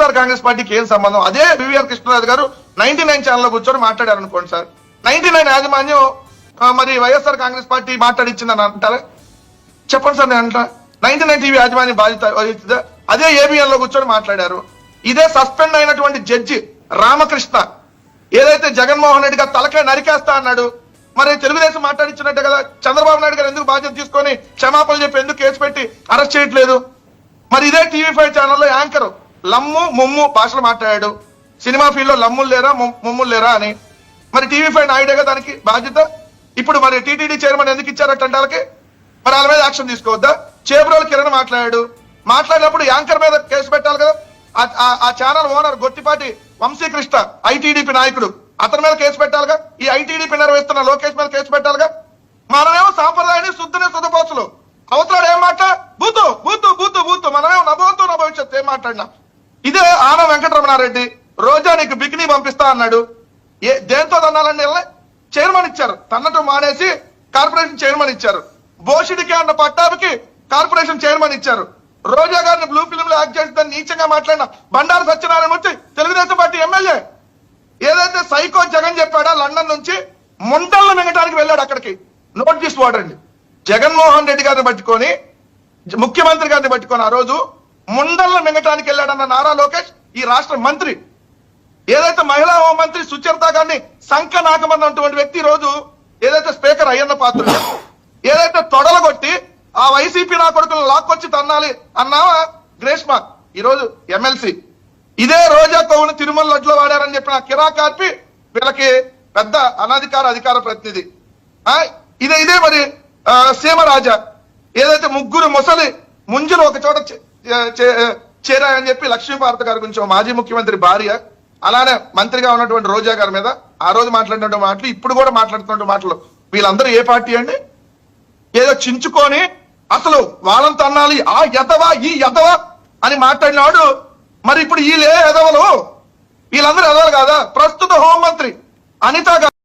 వైఎస్ఆర్ కాంగ్రెస్ పార్టీకి ఏం సంబంధం? అదే వివిఆర్ కృష్ణరాజు గారు నైన్టీ నైన్ ఛానల్లో కూర్చొని మాట్లాడారు అనుకోండి సార్. నైన్టీ నైన్ యాజమాన్యం మరి వైఎస్ఆర్ కాంగ్రెస్ పార్టీ మాట్లాడిచ్చిందని అంటారా? చెప్పండి సార్ నేను అంటా. నైన్టీ నైన్ టీవీ యాజమాన్యం బాధ్యత వహిస్తుందా అదే ఏబిఎన్లో కూర్చొని మాట్లాడారు. ఇదే సస్పెండ్ అయినటువంటి జడ్జి రామకృష్ణ. ఏదైతే జగన్మోహన్ రెడ్డి గారు తలకాయ నరికేస్తా అన్నాడు మరి తెలుగుదేశం మాట్లాడించినట్టే కదా చంద్రబాబు నాయుడు గారు ఎందుకు బాధ్యత తీసుకొని క్షమాపణ చెప్పి ఎందుకు కేసు పెట్టి అరెస్ట్ చేయట్లేదు? మరి ఇదే టీవీ ఫైవ్ ఛానల్లో యాంకర్. లమ్ము ముమ్ము భాషలు మాట్లాడాడు. సినిమా ఫీల్డ్లో లమ్ములు లేరా ముమ్- ముమ్ములు లేరా అని. మరి టీవీ ఫైవ్ నాయుడేగా దానికి బాధ్యత? ఇప్పుడు మరి టీటీడీ చైర్మన్ ఎందుకు ఇచ్చారట వాళ్ళకి మరి వాళ్ళ మీద యాక్షన్ తీసుకోవద్దా? చేబ్రోలు కిరణ్ మాట్లాడాడు. మాట్లాడినప్పుడు యాంకర్ మీద కేసు పెట్టాలి కదా. ఆ- channel owner Gottipati Vamsikrishna I TDP నాయకుడు అతని మీద కేసు పెట్టాలిగా? ఈ ఐటీడీపీ నిర్వహిస్తున్న లోకేష్ మీద కేసు పెట్టాలిగా? మనమేమో సాంప్రదాయాన్ని శుద్ధనే శుద్ధపోసులు అవతలాడు ఏం మాట బూతు బూతు బూతు బూతు. మనమేమో నభవంతు నా భవిష్యత్తు ఏం మాట్లాడినా? ఇదే ఆన వెంకటరమణారెడ్డి రోజా నీకు బికినీ పంపిస్తా అన్నాడు. ఏ దేంతో తన్నాలండి చైర్మన్ ఇచ్చారు. తన్నటం మానేసి కార్పొరేషన్ చైర్మన్ ఇచ్చారు. బోషిడికి అన్న పట్టాభికి కార్పొరేషన్ చైర్మన్ ఇచ్చారు. రోజా గారిని బ్లూ ఫిల్మ్లో యాక్ట్ చేసి దాన్ని నీచంగా మాట్లాడిన బండారు సత్యనారాయణ మూర్తి తెలుగుదేశం పార్టీ ఎమ్మెల్యే. ఏదైతే సైకో జగన్ చెప్పాడో లండన్ నుంచి ముంటల్లో మింగటానికి వెళ్ళాడు అక్కడికి. నోట్ తీసి వాడండి. జగన్మోహన్ రెడ్డి గారిని పట్టుకొని ముఖ్యమంత్రి గారిని పట్టుకొని ఆ రోజు ముండలను మింగటానికి వెళ్ళాడన్న నారా లోకేష్ ఈ రాష్ట్ర మంత్రి. ఏదైతే మహిళా హోంమంత్రి సుచరిత గారిని సంఖ నాకమన్నటువంటి వ్యక్తి ఈ రోజు ఏదైతే స్పీకర్ అయ్యన్న పాత్ర ఏదైతే తొడలగొట్టి ఆ వైసీపీ నా కొడుకులను లాక్కొచ్చి తన్నాలి అన్నావా గ్రేష్మ? ఈ రోజు ఎమ్మెల్సీ. ఇదే రోజా కౌను తిరుమల లడ్లో వాడారని చెప్పిన కిరా కార్పి వీళ్ళకి పెద్ద అనధికార అధికార ప్రతినిధి. ఆ ఇదే ఇదే మరి ఆ, సీమరాజా. ఏదైతే ముగ్గురు ముసలి ముంజులు ఒక చోట చేరాయని చెప్పి లక్ష్మీభారత గారి గురించి మాజీ ముఖ్యమంత్రి భార్య అలానే మంత్రిగా ఉన్నటువంటి రోజా గారి మీద ఆ రోజు మాట్లాడినటువంటి మాటలు ఇప్పుడు కూడా మాట్లాడుతున్న మాటలు వీళ్ళందరూ ఏ పార్టీ అండి? ఏదో చించుకొని అసలు వాళ్ళంత అన్నాలి ఆ ఎదవా ఈ ఎదవా అని మాట్లాడినాడు. మరి ఇప్పుడు వీళ్ళే ఎదవలు వీళ్ళందరూ ఎదవలు కాదా? ప్రస్తుత హోంమంత్రి అనిత గారు